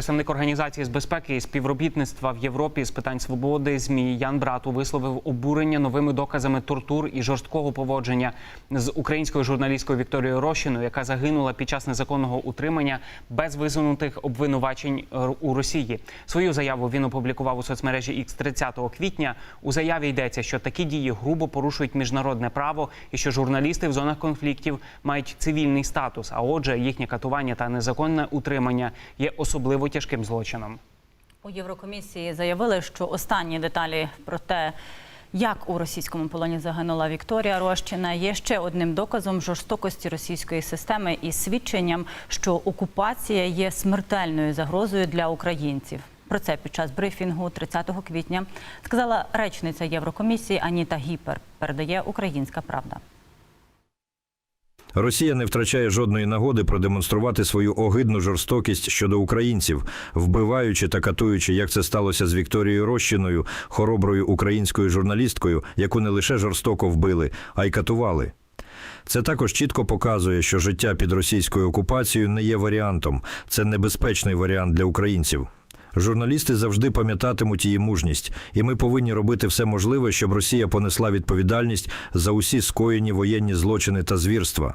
Представник організації з безпеки і співробітництва в Європі з питань свободи ЗМІ Ян Брату висловив обурення новими доказами тортур і жорсткого поводження з українською журналісткою Вікторією Рощиною, яка загинула під час незаконного утримання без висунутих обвинувачень у Росії. Свою заяву він опублікував у соцмережі X 30 квітня. У заяві йдеться, що такі дії грубо порушують міжнародне право і що журналісти в зонах конфліктів мають цивільний статус. А отже, їхнє катування та незаконне утримання є особливо тяжким злочином. У Єврокомісії заявили, що останні деталі про те, як у російському полоні загинула Вікторія Рощина, є ще одним доказом жорстокості російської системи і свідченням, що окупація є смертельною загрозою для українців. Про це під час брифінгу 30 квітня сказала речниця Єврокомісії Аніта Гіпер. Передає Українська Правда. Росія не втрачає жодної нагоди продемонструвати свою огидну жорстокість щодо українців, вбиваючи та катуючи, як це сталося з Вікторією Рощиною, хороброю українською журналісткою, яку не лише жорстоко вбили, а й катували. Це також чітко показує, що життя під російською окупацією не є варіантом, це небезпечний варіант для українців. Журналісти завжди пам'ятатимуть її мужність, і ми повинні робити все можливе, щоб Росія понесла відповідальність за усі скоєні воєнні злочини та звірства.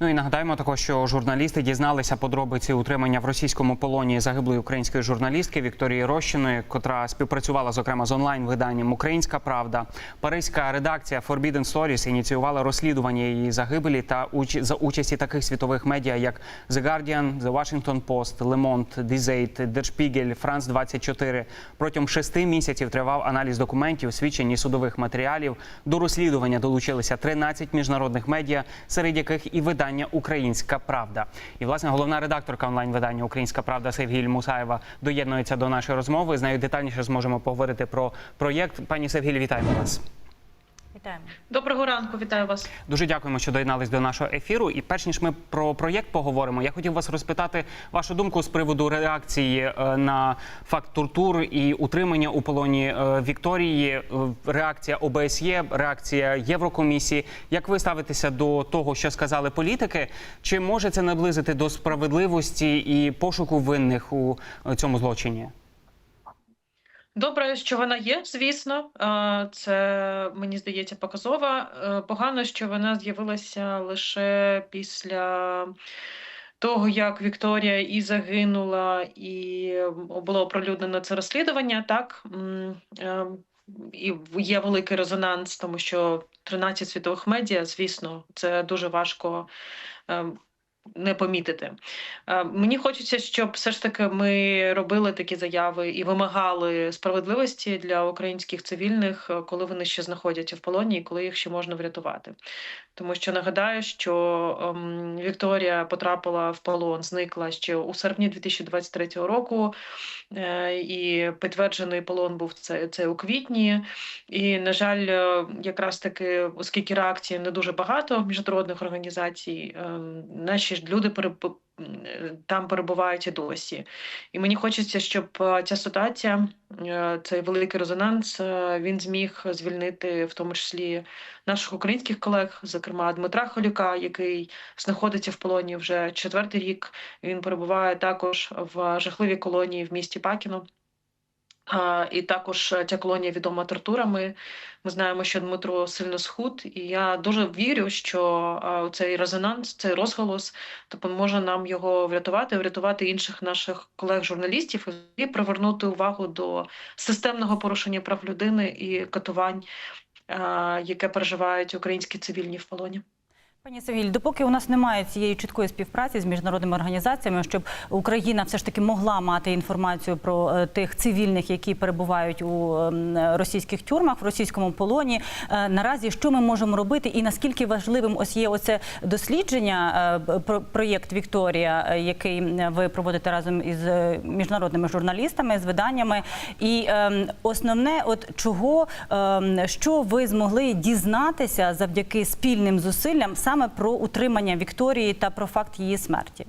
Ну і нагадаємо також, що журналісти дізналися подробиці утримання в російському полоні загиблої української журналістки Вікторії Рощиної, котра співпрацювала зокрема з онлайн-виданням Українська Правда. Паризька редакція Forbidden Stories ініціювала розслідування її загибелі та за участі таких світових медіа, як The Guardian, The Washington Post, Le Monde, Dizeit, Der Spiegel, France 24. Протягом шести місяців тривав аналіз документів, свідчень і судових матеріалів. До розслідування долучилися 13 міжнародних медіа, серед яких і видання Українська Правда. І власне головна редакторка онлайн-видання Українська Правда Севгіль Мусаєва доєднується до нашої розмови. З нею детальніше зможемо поговорити про проєкт. Пані Севгіль, вітаємо вас. Вітаємо. Доброго ранку, вітаю вас. Дуже дякуємо, що доєднались до нашого ефіру. І перш ніж ми про проєкт поговоримо, я хотів вас розпитати вашу думку з приводу реакції е, на факт тортур і утримання у полоні е, Вікторії. Е, Реакція ОБСЄ, реакція Єврокомісії. Як ви ставитеся до того, що сказали політики? Чи може це наблизити до справедливості і пошуку винних у цьому злочині? Добре, що вона є, звісно. Е, Це мені здається показово. Е, Погано, що вона з'явилася лише після того, як Вікторія і загинула, і було оприлюднено це розслідування. Так е, і є великий резонанс, тому що 13 світових медіа, звісно, це дуже важко. Не помітити. Е, Мені хочеться, щоб все ж таки ми робили такі заяви і вимагали справедливості для українських цивільних, е, коли вони ще знаходяться в полоні і коли їх ще можна врятувати. Тому що нагадаю, що ем, Вікторія потрапила в полон, зникла ще у серпні 2023 року, е, і підтверджений полон був це, це у квітні. І, на жаль, якраз таки, оскільки реакцій не дуже багато міжнародних організацій, ем, наші ж люди там перебувають і досі. І мені хочеться, щоб е, ця ситуація, е, цей великий резонанс, е, він зміг звільнити в тому числі наших українських колег, зокрема Дмитра Холюка, який знаходиться в полоні вже четвертий рік. Він перебуває також в жахливій колонії в місті Пакіно. І також е, ця колонія відома тортурами. Ми знаємо, що Дмитро сильно схуд, і я дуже вірю, що цей резонанс, цей розголос допоможе нам його врятувати, врятувати інших наших колег-журналістів і привернути увагу до системного порушення прав людини і катувань, яке переживають українські цивільні в полоні. Пані Савіль, допоки у нас немає цієї чіткої співпраці з міжнародними організаціями, щоб Україна все ж таки могла мати інформацію про е, тих цивільних, які перебувають у ем, російських тюрмах, в російському полоні. е, Наразі що ми можемо робити, і наскільки важливим ось є оце дослідження, е, про- проєкт Вікторія, який ви проводите разом із міжнародними журналістами, з виданнями, і ем, основне, от чого ем, що ви змогли дізнатися завдяки спільним зусиллям саме про утримання Вікторії та про факт її смерті?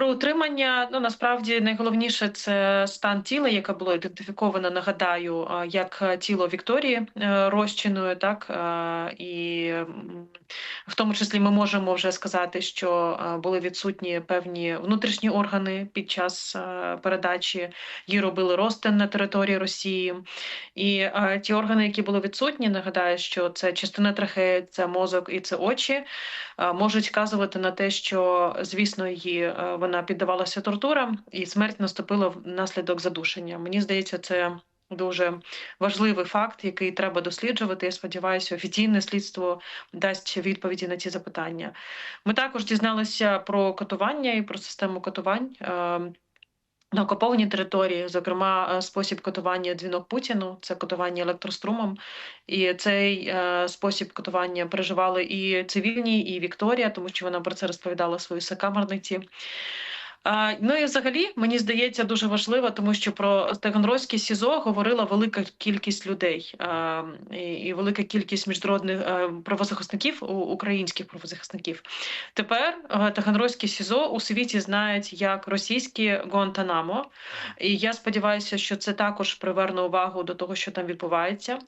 Про утримання, ну насправді найголовніше це стан тіла, яке було ідентифіковано, нагадаю, як тіло Вікторії е, Рощиної, так е, і в тому числі ми можемо вже сказати, що е, були відсутні певні внутрішні органи під час е, передачі. Її робили розтин на території Росії. І е, ті органи, які були відсутні, нагадаю, що це частина трахеї, це мозок і це очі, е, можуть вказувати на те, що звісно її е, вона піддавалася тортурам, і смерть наступила внаслідок задушення. Мені здається, це. Дуже важливий факт, який треба досліджувати. Я сподіваюся, офіційне слідство дасть відповіді на ці запитання. Ми також дізналися про катування і про систему катувань. На окуповані території, зокрема, е, спосіб катування дзвінок Путіну, це котування електрострумом. І цей е, спосіб котування переживали і цивільні, і Вікторія, тому що вона про це розповідала в своїй сокамерниці. Ну і взагалі мені здається дуже важливо, тому що про Таганрозьке СІЗО говорила велика кількість людей і, велика кількість міжнародних правозахисників, українських правозахисників. Тепер Таганрозьке СІЗО у світі знають як російське Гуантанамо. І я сподіваюся, що це також приверне увагу до того, що там відбувається.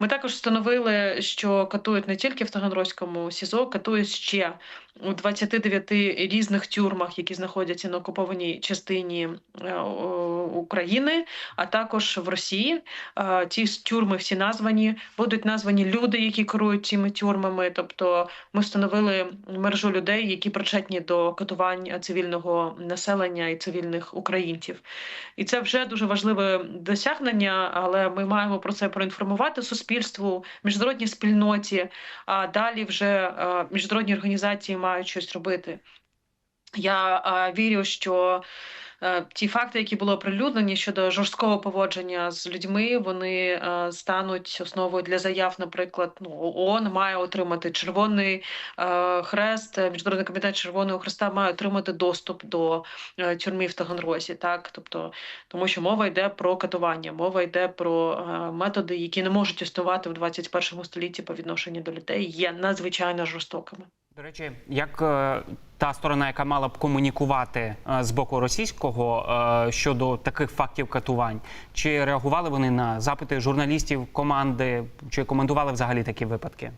Ми також встановили, що катують не тільки в Таганрозькому СІЗО, катують ще у 29 різних тюрмах, які знаходяться на окупованій частині е, України, а також в Росії. Е, Ті тюрми всі названі, будуть названі люди, які керують цими тюрмами. Тобто ми встановили мережу людей, які причетні до катувань цивільного населення і цивільних українців. І це вже дуже важливе досягнення, але ми маємо про це проінформувати суспільству, міжнародній спільноті. А далі вже е, міжнародні організації мають щось робити. Я е, вірю, що е, ті факти, які були оприлюднені щодо жорсткого поводження з людьми, вони е, стануть основою для заяв. Наприклад, ну ООН має отримати червоний е, хрест, міжнародний комітет Червоного Хреста має отримати доступ до е, тюрмі в Таганрозі. Так, тобто, тому що мова йде про катування, мова йде про е, методи, які не можуть існувати в 21 столітті по відношенню до людей, є надзвичайно жорстокими. До речі, як е, та сторона, яка мала б комунікувати е, з боку російського е, щодо таких фактів катувань, чи реагували вони на запити журналістів команди, чи коментували взагалі такі випадки?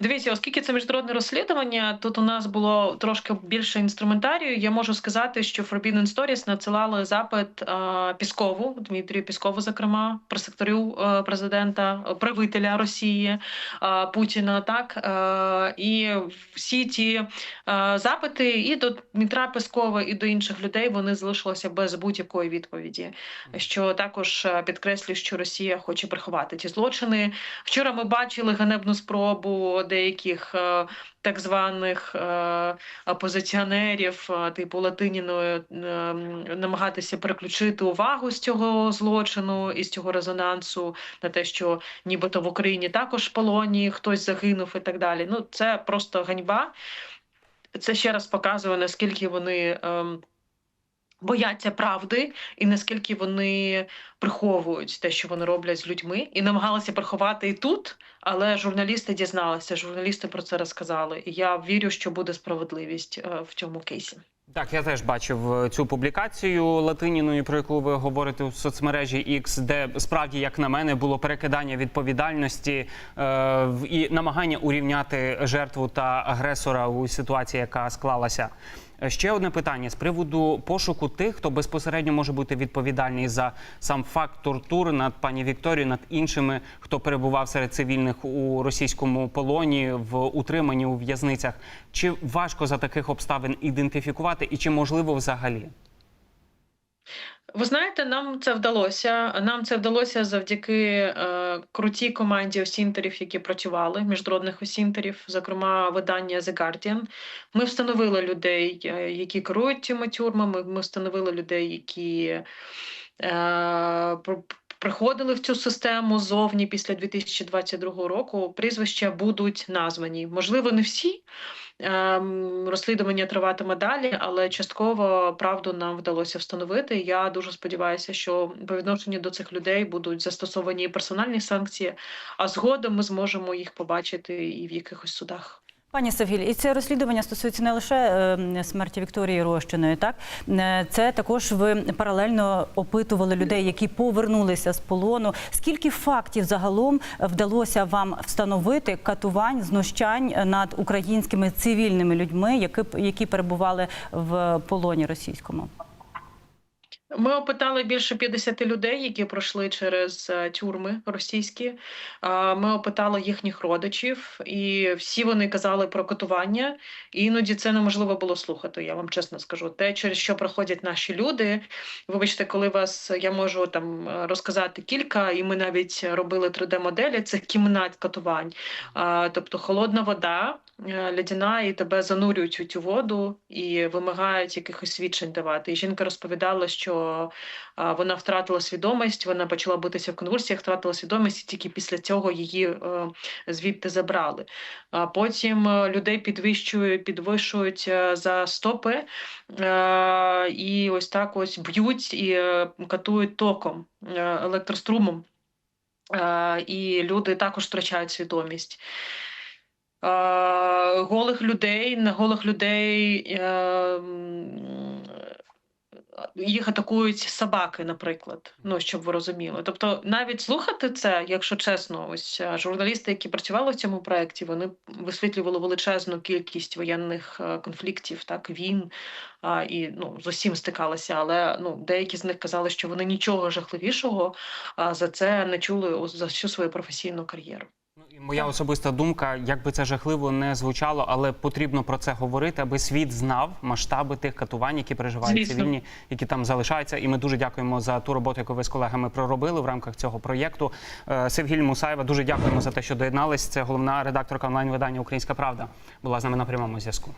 Дивіться, оскільки це міжнародне розслідування, тут у нас було трошки більше інструментарію. Я можу сказати, що Forbidden Stories надсилали запит е, Піскову, Дмитрію Піскову, зокрема, пресекторю е, президента, правителя Росії е, Путіна. Так е, і всі ті е, запити і до Дмитра Пескова, і до інших людей вони залишилися без будь-якої відповіді. Що також е, підкреслює, що Росія хоче приховати ті злочини. Вчора ми бачили ганебну спробу деяких е, так званих е, опозиціонерів, е, типу Латиніної, намагатися переключити увагу з цього злочину і з цього резонансу на те, що нібито в Україні також в полоні хтось загинув і так далі. Ну це просто ганьба. Це ще раз показує, наскільки вони. Бояться правди, і наскільки вони приховують те, що вони роблять з людьми, і намагалися приховати і тут, але журналісти дізналися, журналісти про це розказали. І я вірю, що буде справедливість е, в цьому кейсі. Так, я теж бачив е, цю публікацію Латиніною, про яку ви говорите у соцмережі X, де справді, як на мене, було перекидання відповідальності е, і намагання урівняти жертву та агресора у ситуації, яка склалася. Ще одне питання з приводу пошуку тих, хто безпосередньо може бути відповідальний за сам факт тортур над пані Вікторією, над іншими, хто перебував серед цивільних у російському полоні в утриманні у в'язницях. Чи важко за таких обставин ідентифікувати, і чи можливо взагалі? Ви знаєте, нам це вдалося. Нам це вдалося завдяки е, крутій команді осінтерів, які працювали, міжнародних осінтерів, зокрема видання The Guardian. Ми встановили людей, е, які керують цими тюрмами. Ми встановили людей, які е, приходили в цю систему зовні після 2022 року. Прізвища будуть названі. Можливо, не всі. Ем, Розслідування триватиме далі, але частково правду нам вдалося встановити. Я дуже сподіваюся, що по відношенню до цих людей будуть застосовані персональні санкції, а згодом ми зможемо їх побачити і в якихось судах. Пані Савгіль, і це розслідування стосується не лише е, смерті Вікторії Рощиної, так Е, це також ви паралельно опитували людей, які повернулися з полону. Скільки фактів загалом вдалося вам встановити катувань, знущань над українськими цивільними людьми, які, які перебували в полоні російському? Ми опитали більше 50 людей, які пройшли через е, тюрми російські. Ми опитали їхніх родичів, і всі вони казали про катування. І іноді це неможливо було слухати. Я вам чесно скажу. Те, через що проходять наші люди. Вибачте, коли вас я можу там е, розказати кілька, і ми навіть робили 3D-моделі. Це кімнат катувань, тобто холодна вода. е, Лядяна, і тебе занурюють у цю воду і вимагають якихось свідчень давати. І жінка розповідала, що вона втратила свідомість, вона почала битися в конвульсіях, втратила свідомість, і тільки після цього її е, звідти забрали. А потім е, людей підвищують, підвищують е, за стопи і ось так ось б'ють і катують током, електрострумом. І люди також втрачають свідомість. Голих людей, на голих людей їх атакують собаки, наприклад. Ну, щоб ви розуміли. Тобто, навіть слухати це, якщо чесно, ось е, журналісти, які працювали в цьому проєкті, вони висвітлювали величезну кількість воєнних е, конфліктів, так, війн, і ну, з усім стикалися, але ну, деякі з них казали, що вони нічого жахливішого за це не чули за всю свою професійну кар'єру. Моя особиста думка, як би це жахливо не звучало, але потрібно про це говорити, аби світ знав масштаби тих катувань, які переживають Звісно. цивільні, які там залишаються. І ми дуже дякуємо за ту роботу, яку ви з колегами проробили в рамках цього проєкту. Е, Севгіль Мусаєва, дуже дякуємо за те, що доєднались. Це головна редакторка онлайн-видання Українська Правда була з нами на прямому зв'язку.